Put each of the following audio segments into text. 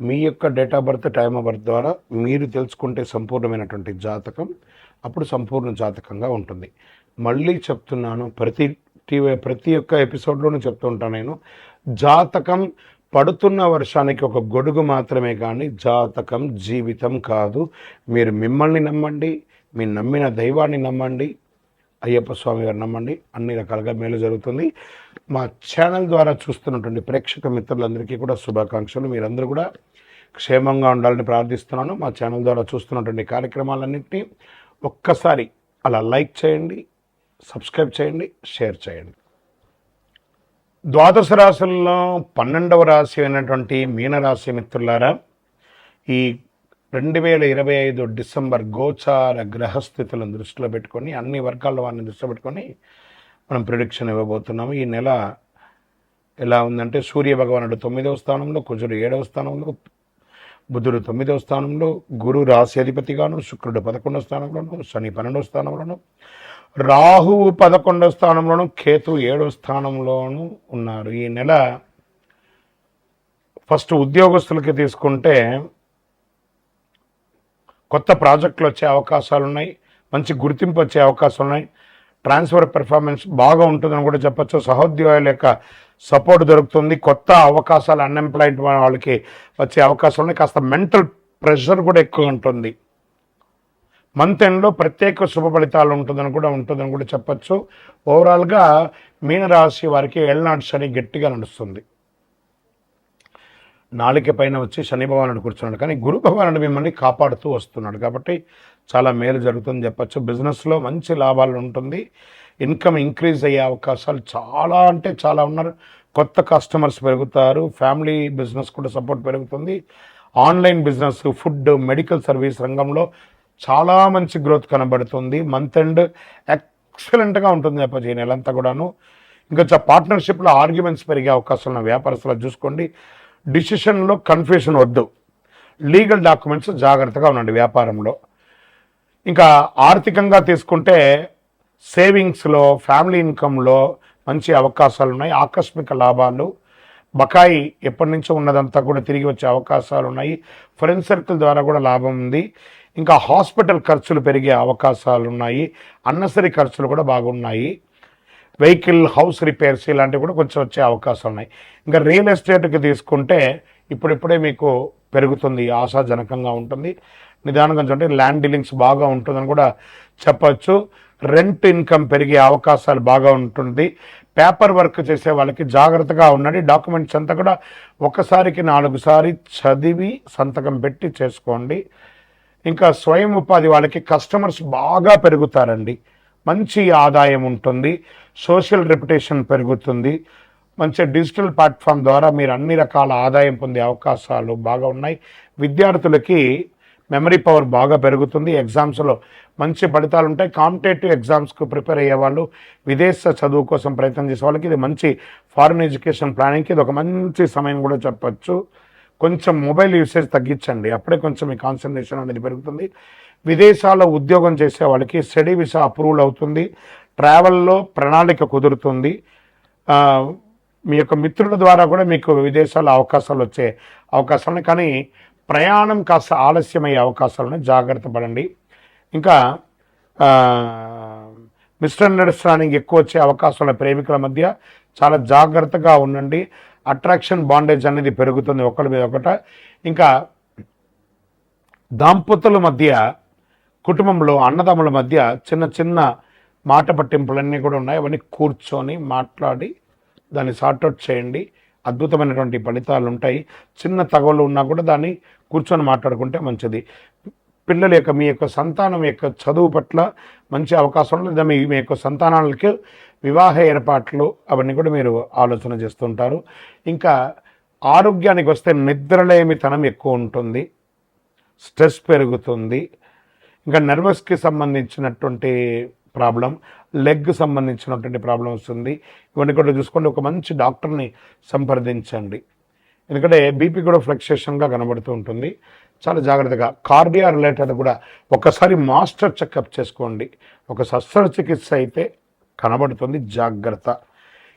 మీ యొక్క date of birth time of birth ద్వారా మీరు తెలుసుకుంటే సంపూర్ణమైనటువంటి జాతకం అప్పుడు సంపూర్ణ జాతకంగా ఉంటుంది. మళ్ళీ చెప్తున్నాను ప్రతి టీవీ ప్రతి ఒక్క ఎపిసోడ్లోనూ చెప్తూ ఉంటాను నేను. జాతకం పడుతున్న వర్షానికి ఒక గొడుగు మాత్రమే కానీ జాతకం జీవితం కాదు. మీరు మిమ్మల్ని నమ్మండి మీ నమ్మిన దైవాన్ని నమ్మండి అయ్యప్ప స్వామి గారు నమ్మండి. అన్ని రకాలుగా మేలు జరుగుతుంది. మా ఛానల్ ద్వారా చూస్తున్నటువంటి ప్రేక్షక మిత్రులందరికీ కూడా శుభాకాంక్షలు. మీరందరూ కూడా క్షేమంగా ఉండాలని ప్రార్థిస్తున్నాను. మా ఛానల్ ద్వారా చూస్తున్నటువంటి కార్యక్రమాలన్నింటినీ ఒక్కసారి అలా లైక్ చేయండి సబ్స్క్రైబ్ చేయండి షేర్ చేయండి. ద్వాదశ రాశుల్లో పన్నెండవ రాశి అయినటువంటి మీనరాశి మిత్రులారా ఈ రెండు వేల ఇరవై ఐదు డిసెంబర్ గోచార గ్రహస్థితులను దృష్టిలో పెట్టుకొని అన్ని వర్గాల వారిని దృష్టిలో పెట్టుకొని మనం ప్రిడిక్షన్ ఇవ్వబోతున్నాము. ఈ నెల ఎలా ఉందంటే సూర్య భగవానుడు తొమ్మిదవ స్థానంలో కుజుడు ఏడవ స్థానంలో బుధుడు తొమ్మిదవ స్థానంలో గురు రాశి అధిపతిగాను శుక్రుడు పదకొండవ స్థానంలోను శని పన్నెండవ స్థానంలోను రాహువు పదకొండవ స్థానంలోను కేతు ఏడవ స్థానంలోను ఉన్నారు. ఈ నెల ఫస్ట్ ఉద్యోగస్తులకి తీసుకుంటే కొత్త ప్రాజెక్టులు వచ్చే అవకాశాలు ఉన్నాయి మంచి గుర్తింపు వచ్చే అవకాశాలు ఉన్నాయి ట్రాన్స్ఫర్ పెర్ఫార్మెన్స్ బాగా ఉంటుందని కూడా చెప్పొచ్చు. సహోద్యోగుల యొక్క సపోర్ట్ దొరుకుతుంది. కొత్త అవకాశాలు అన్ఎంప్లాయిడ్ వాళ్ళకి వచ్చే అవకాశాలు ఉన్నాయి కాస్త మెంటల్ ప్రెషర్ కూడా ఎక్కువ ఉంటుంది. మంత్ ఎండ్లో ప్రత్యేక శుభ ఫలితాలు ఉంటుందని కూడా ఉంటుందని కూడా చెప్పచ్చు. ఓవరాల్గా మీనరాశి వారికి ఎల్నాడు శని గట్టిగా నడుస్తుంది. నాలిక పైన వచ్చి శని భగవానుడు కూర్చున్నాడు. కానీ గురు భగవానుడు మిమ్మల్ని కాపాడుతూ వస్తున్నాడు. కాబట్టి చాలా మేలు జరుగుతుంది చెప్పచ్చు. బిజినెస్లో మంచి లాభాలు ఉంటుంది. ఇన్కమ్ ఇంక్రీజ్ అయ్యే అవకాశాలు చాలా అంటే చాలా ఉన్నారు. కొత్త కస్టమర్స్ పెరుగుతారు. ఫ్యామిలీ బిజినెస్ కూడా సపోర్ట్ పెరుగుతుంది. Online business food medical service రంగంలో చాలా మంచి గ్రోత్ కనబడుతుంది. మంత్ ఎండ్ ఎక్సలెంట్గా ఉంటుంది చెప్పచ్చు ఈ నెలంతా కూడాను. ఇంకా పార్ట్నర్షిప్లో ఆర్గ్యుమెంట్స్ పెరిగే అవకాశాలు ఉన్న వ్యాపారస్తులు చూసుకోండి. డిసిషన్లో కన్ఫ్యూషన్ వద్దు. లీగల్ డాక్యుమెంట్స్ జాగ్రత్తగా ఉండండి వ్యాపారంలో. ఇంకా ఆర్థికంగా తీసుకుంటే సేవింగ్స్లో ఫ్యామిలీ ఇన్కంలో మంచి అవకాశాలు ఉన్నాయి. ఆకస్మిక లాభాలు. బకాయి ఎప్పటి నుంచో ఉన్నదంతా కూడా తిరిగి వచ్చే అవకాశాలు ఉన్నాయి. ఫ్రెండ్ సర్కిల్ ద్వారా కూడా లాభం ఉంది. ఇంకా హాస్పిటల్ ఖర్చులు పెరిగే అవకాశాలు ఉన్నాయి. అన్నసరి ఖర్చులు కూడా బాగున్నాయి. వెహికల్ హౌస్ రిపేర్స్ ఇలాంటివి కూడా కొంచెం వచ్చే అవకాశాలు ఉన్నాయి. ఇంకా రియల్ ఎస్టేట్కి తీసుకుంటే ఇప్పుడిప్పుడే మీకు పెరుగుతుంది ఆశాజనకంగా ఉంటుంది. నిదానంగా చూడండి ల్యాండ్ డీలింగ్స్ బాగా ఉంటుందని కూడా చెప్పచ్చు. రెంట్ ఇన్కమ్ పెరిగే అవకాశాలు బాగా ఉంటుంది. పేపర్ వర్క్ చేసే వాళ్ళకి జాగ్రత్తగా ఉండండి. డాక్యుమెంట్స్ అంతా కూడా ఒకసారికి నాలుగుసారి చదివి సంతకం పెట్టి చేసుకోండి. ఇంకా స్వయం ఉపాధి వాళ్ళకి కస్టమర్స్ బాగా పెరుగుతారండి. మంచి ఆదాయం ఉంటుంది సోషల్ రెప్యుటేషన్ పెరుగుతుంది. మంచి డిజిటల్ ప్లాట్ఫామ్ ద్వారా మీరు అన్ని రకాల ఆదాయం పొందే అవకాశాలు బాగా ఉన్నాయి. విద్యార్థులకి మెమరీ పవర్ బాగా పెరుగుతుంది. ఎగ్జామ్స్లో మంచి ఫలితాలు ఉంటాయి. కాంపిటేటివ్ ఎగ్జామ్స్కు ప్రిపేర్ అయ్యే వాళ్ళు విదేశ చదువు కోసం ప్రయత్నం చేసే వాళ్ళకి ఇది మంచి ఫారిన్ ఎడ్యుకేషన్ ప్లానింగ్కి ఇది ఒక మంచి సమయం కూడా చెప్పచ్చు. కొంచెం మొబైల్ యూసేజ్ తగ్గించండి. అప్పుడే కొంచెం మీ కాన్సన్ట్రేషన్ అనేది పెరుగుతుంది. విదేశాల్లో ఉద్యోగం చేసే వాళ్ళకి స్టడీ వీసా అప్రూవల్ అవుతుంది. ట్రావెల్లో ప్రణాళిక కుదురుతుంది. మీ యొక్క మిత్రుల ద్వారా కూడా మీకు విదేశాల్లో అవకాశాలు వచ్చే అవకాశాలు ఉన్నాయి. కానీ ప్రయాణం కాస్త ఆలస్యమయ్యే అవకాశాలను జాగ్రత్త పడండి. ఇంకా మిస్టర్అండర్స్టాండింగ్ ఎక్కువ వచ్చే అవకాశాలు ప్రేమికుల మధ్య. చాలా జాగ్రత్తగా ఉండండి. అట్రాక్షన్ బాండేజ్ అనేది పెరుగుతుంది ఒకరి మీద ఒకట. ఇంకా దాంపతుల మధ్య కుటుంబంలో అన్నదమ్ముల మధ్య చిన్న చిన్న మాట పట్టింపులన్నీ కూడా ఉన్నాయి. అవన్నీ కూర్చొని మాట్లాడి దాన్ని సార్ట్అవుట్ చేయండి. అద్భుతమైనటువంటి ఫలితాలు ఉంటాయి. చిన్న తగవలు ఉన్నా కూడా దాన్ని కూర్చొని మాట్లాడుకుంటే మంచిది. పిల్లల యొక్క మీ యొక్క సంతానం యొక్క చదువు పట్ల మంచి అవకాశం లేదా మీ మీ యొక్క సంతానాలకి వివాహ ఏర్పాట్లు అవన్నీ కూడా మీరు ఆలోచన చేస్తుంటారు. ఇంకా ఆరోగ్యానికి వస్తే నిద్రలేమితనం ఎక్కువ ఉంటుంది. స్ట్రెస్ పెరుగుతుంది. ఇంకా నర్వస్కి సంబంధించినటువంటి ప్రాబ్లం లెగ్ సంబంధించినటువంటి ప్రాబ్లం వస్తుంది. ఇవన్నీ కూడా చూసుకోండి. ఒక మంచి డాక్టర్ని సంప్రదించండి. ఎందుకంటే బీపీ కూడా ఫ్లక్చుయేషన్గా కనబడుతూ ఉంటుంది. చాలా జాగ్రత్తగా కార్డియా రిలేటెడ్ కూడా ఒకసారి మాస్టర్ చెకప్ చేసుకోండి. ఒక శస్త్రచికిత్స అయితే కనబడుతుంది. జాగ్రత్త.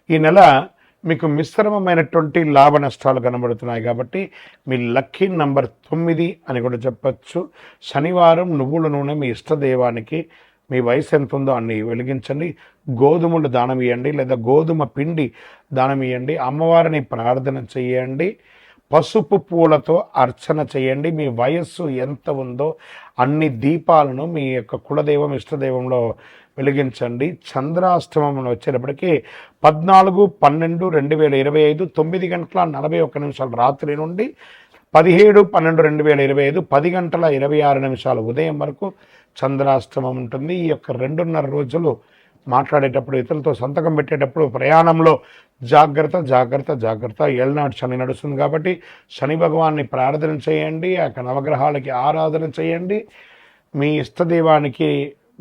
ఈ నెల మీకు మిశ్రమమైనటువంటి లాభ నష్టాలు కనబడుతున్నాయి కాబట్టి మీ లక్కీ నంబర్ తొమ్మిది అని కూడా చెప్పచ్చు. శనివారం నువ్వుల నూనె మీ ఇష్టదైవానికి మీ వయసు ఎంత ఉందో అన్ని వెలిగించండి. గోధుమలు దానం ఇవ్వండి లేదా గోధుమ పిండి దానం ఇవ్వండి అమ్మవారిని ప్రార్థన చేయండి. పసుపు పూలతో అర్చన చేయండి. మీ వయస్సు ఎంత ఉందో అన్ని దీపాలను మీ యొక్క కులదైవం ఇష్టదైవంలో వెలిగించండి. చంద్రాష్టమం వచ్చేటప్పటికి పద్నాలుగు పన్నెండు రెండు వేల ఇరవై ఐదు తొమ్మిది గంటల నలభై ఒక్క నిమిషాల రాత్రి నుండి పదిహేడు పన్నెండు రెండు వేల ఇరవై ఐదు పది గంటల ఇరవై ఆరు నిమిషాల ఉదయం వరకు చంద్రాష్టమం ఉంటుంది. ఈ యొక్క రెండున్నర రోజులు మాట్లాడేటప్పుడు ఇతరులతో సంతకం పెట్టేటప్పుడు ప్రయాణంలో జాగ్రత్త జాగ్రత్త జాగ్రత్త. ఏళ్ళనాడు శని నడుస్తుంది కాబట్టి శని భగవాన్ని ప్రార్థన చేయండి ఆ నవగ్రహాలకి ఆరాధన చేయండి. మీ ఇష్టదైవానికి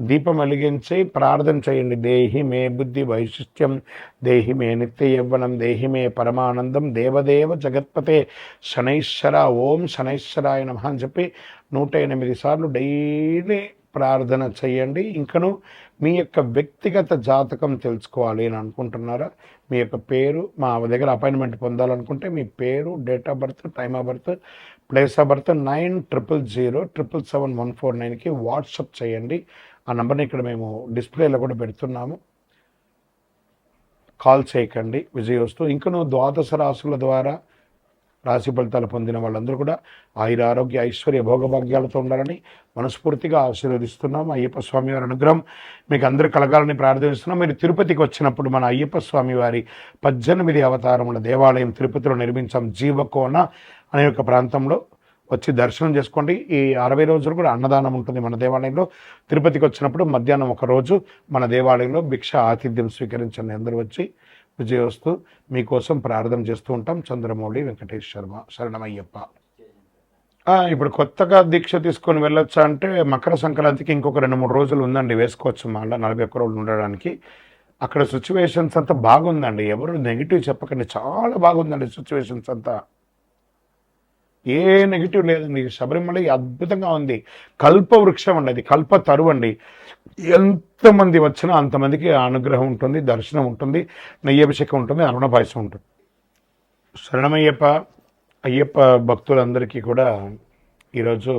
దీపం వెలిగించి ప్రార్థన చేయండి. దేహి మే బుద్ధి వైశిష్ట్యం దేహి మే నిత్య యవ్వనం దేహి మే పరమానందం దేవదేవ జగత్పతే శనైశ్వర ఓం శనైశ్వరాయ నమ అని చెప్పి నూట ఎనిమిది సార్లు డైలీ ప్రార్థన చేయండి. ఇంకను మీ యొక్క వ్యక్తిగత జాతకం తెలుసుకోవాలి అని అనుకుంటున్నారా? మీ యొక్క పేరు మా దగ్గర అపాయింట్మెంట్ పొందాలనుకుంటే మీ పేరు date of birth time of birth place of birth nine triple zero triple seven one four నైన్కి వాట్సప్ చేయండి. ఆ నెంబర్ని ఇక్కడ మేము డిస్ప్లేలో కూడా పెడుతున్నాము. కాల్ చేయకండి. విజయ్ వస్తూ ఇంకను ద్వాదశ రాసుల ద్వారా రాశి ఫలితాలు పొందిన వాళ్ళందరూ కూడా ఆయుర ఆరోగ్య ఐశ్వర్య భోగభాగ్యాలతో ఉండాలని మనస్ఫూర్తిగా ఆశీర్వదిస్తున్నాం. అయ్యప్ప స్వామి వారి అనుగ్రహం మీకు అందరు కలగాలని ప్రార్థిస్తున్నాం. మీరు తిరుపతికి వచ్చినప్పుడు మన అయ్యప్ప స్వామి వారి పద్దెనిమిది అవతారముల దేవాలయం తిరుపతిలో నిర్మించాం జీవకోన అనే ఒక ప్రాంతంలో వచ్చి దర్శనం చేసుకోండి. ఈ అరవై రోజులు కూడా అన్నదానం ఉంటుంది మన దేవాలయంలో. తిరుపతికి వచ్చినప్పుడు మధ్యాహ్నం ఒక రోజు మన దేవాలయంలో భిక్ష ఆతిథ్యం స్వీకరించండి. అందరూ వచ్చి విజయోస్తు మీకోసం ప్రార్థన చేస్తూ ఉంటాం. చంద్రమౌళి వెంకటేష్ శర్మ శరణమయ్యప్ప. ఇప్పుడు కొత్తగా దీక్ష తీసుకొని వెళ్ళొచ్చా అంటే మకర సంక్రాంతికి ఇంకొక రెండు మూడు రోజులు ఉందండి వేసుకోవచ్చు మళ్ళీ నలభై ఒక్క రోజులు ఉండడానికి. అక్కడ సిచ్యువేషన్స్ అంతా బాగుందండి. ఎవరు నెగిటివ్ చెప్పకండి. చాలా బాగుందండి సిచ్యువేషన్స్ అంతా. ఏ నెగిటివ్ లేదండి. శబరిమల అద్భుతంగా ఉంది. కల్ప వృక్షం అండి అది. కల్ప తరువు అండి. ఎంతమంది వచ్చినా అంతమందికి అనుగ్రహం ఉంటుంది దర్శనం ఉంటుంది నెయ్యభిషేకం ఉంటుంది అరుణ పాయసం ఉంటుంది. శరణమయ్యప్ప అయ్యప్ప భక్తులందరికీ కూడా ఈరోజు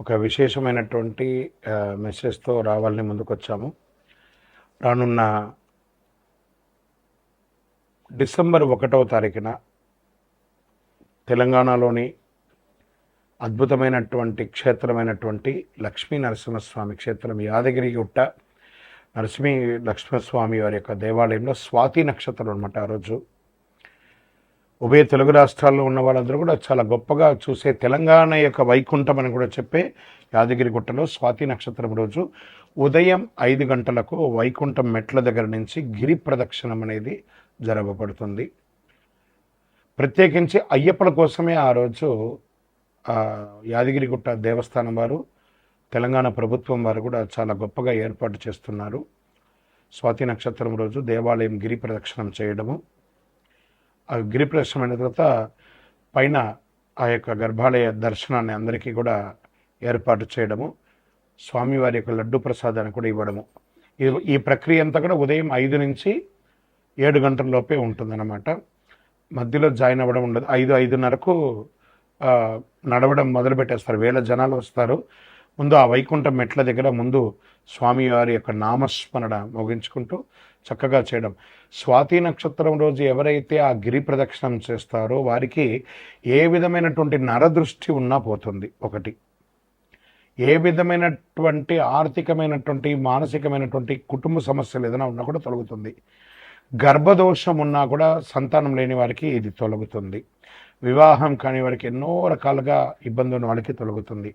ఒక విశేషమైనటువంటి మెసేజ్తో రావాలని ముందుకొచ్చాము. రానున్న డిసెంబర్ ఒకటవ తారీఖున తెలంగాణలోని అద్భుతమైనటువంటి క్షేత్రమైనటువంటి లక్ష్మీ నరసింహస్వామి క్షేత్రం యాదగిరి గుట్ట. లక్ష్మీస్వామి వారి యొక్క దేవాలయంలో స్వాతి నక్షత్రం అనమాట ఆ రోజు. ఉభయ తెలుగు రాష్ట్రాల్లో ఉన్న వాళ్ళందరూ కూడా చాలా గొప్పగా చూసే తెలంగాణ యొక్క వైకుంఠం అని కూడా చెప్పే యాదగిరి గుట్టలో స్వాతి నక్షత్రం రోజు ఉదయం ఐదు గంటలకు వైకుంఠం మెట్ల దగ్గర నుంచి గిరి ప్రదక్షిణం అనేది జరపబడుతుంది ప్రత్యేకించి అయ్యప్పల కోసమే ఆ రోజు యాదగిరిగుట్ట దేవస్థానం వారు తెలంగాణ ప్రభుత్వం వారు కూడా చాలా గొప్పగా ఏర్పాటు చేస్తున్నారు. స్వాతి నక్షత్రం రోజు దేవాలయం గిరి ప్రదక్షిణం చేయడము. ఆ గిరి ప్రదక్షిణం అయిన తర్వాత పైన ఆ యొక్క గర్భాలయ దర్శనాన్ని అందరికీ కూడా ఏర్పాటు చేయడము. స్వామివారి యొక్క లడ్డు ప్రసాదాన్ని కూడా ఇవ్వడము. ఈ ఈ ప్రక్రియ అంతా కూడా ఉదయం ఐదు నుంచి ఏడు గంటల లోపే ఉంటుందన్నమాట. మధ్యలో జాయిన్ అవ్వడం ఉండదు. ఐదు ఐదున్నరకు నడవడం మొదలు పెట్టేస్తారు. వేల జనాలు వస్తారు. ముందు ఆ వైకుంఠం మెట్ల దగ్గర ముందు స్వామివారి యొక్క నామస్మరణ ముగించుకుంటూ చక్కగా చేయడం. స్వాతి నక్షత్రం రోజు ఎవరైతే ఆ గిరి ప్రదక్షిణం చేస్తారో వారికి ఏ విధమైనటువంటి నరదృష్టి ఉన్నా పోతుంది. ఒకటి ఏ విధమైనటువంటి ఆర్థికమైనటువంటి మానసికమైనటువంటి కుటుంబ సమస్యలు ఏదైనా ఉన్నా కూడా తొలగుతుంది. గర్భదోషం ఉన్నా కూడా సంతానం లేని వారికి ఇది తొలగుతుంది. వివాహం కాని వారికి ఎన్నో రకాలుగా ఇబ్బంది ఉన్న వాళ్ళకి తొలగుతుంది.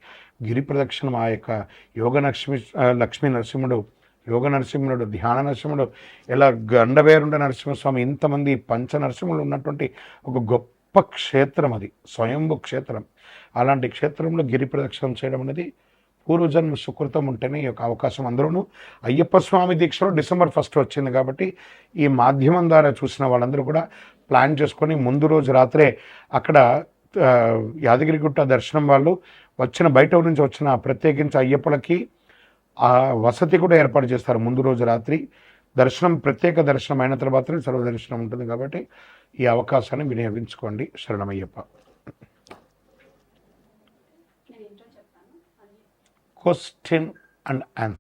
గిరి ప్రదక్షిణం ఆ యొక్క యోగ లక్ష్మి లక్ష్మీ నరసింహుడు యోగ నరసింహుడు ధ్యాన నరసింహుడు ఇలా గండవేరుండ నరసింహస్వామి ఇంతమంది పంచ నరసింహులు ఉన్నటువంటి ఒక గొప్ప క్షేత్రం అది స్వయంభు క్షేత్రం. అలాంటి క్షేత్రంలో గిరి ప్రదక్షిణం చేయడం అనేది పూర్వజన్మ సుకృతం ఉంటేనే ఈ యొక్క అవకాశం అందులోనూ. అయ్యప్ప స్వామి దీక్షలో డిసెంబర్ ఫస్ట్ వచ్చింది కాబట్టి ఈ మాధ్యమం ద్వారా చూసిన వాళ్ళందరూ కూడా ప్లాన్ చేసుకొని ముందు రోజు రాత్రే అక్కడ యాదగిరిగుట్ట దర్శనం వాళ్ళు వచ్చిన బయట నుంచి వచ్చిన ప్రత్యేకించి అయ్యప్పలకి ఆ వసతి కూడా ఏర్పాటు చేస్తారు ముందు రోజు రాత్రి. దర్శనం ప్రత్యేక దర్శనం అయిన తర్వాత సర్వదర్శనం ఉంటుంది కాబట్టి ఈ అవకాశాన్ని వినియోగించుకోండి. శరణమయ్యప్ప. question and answer.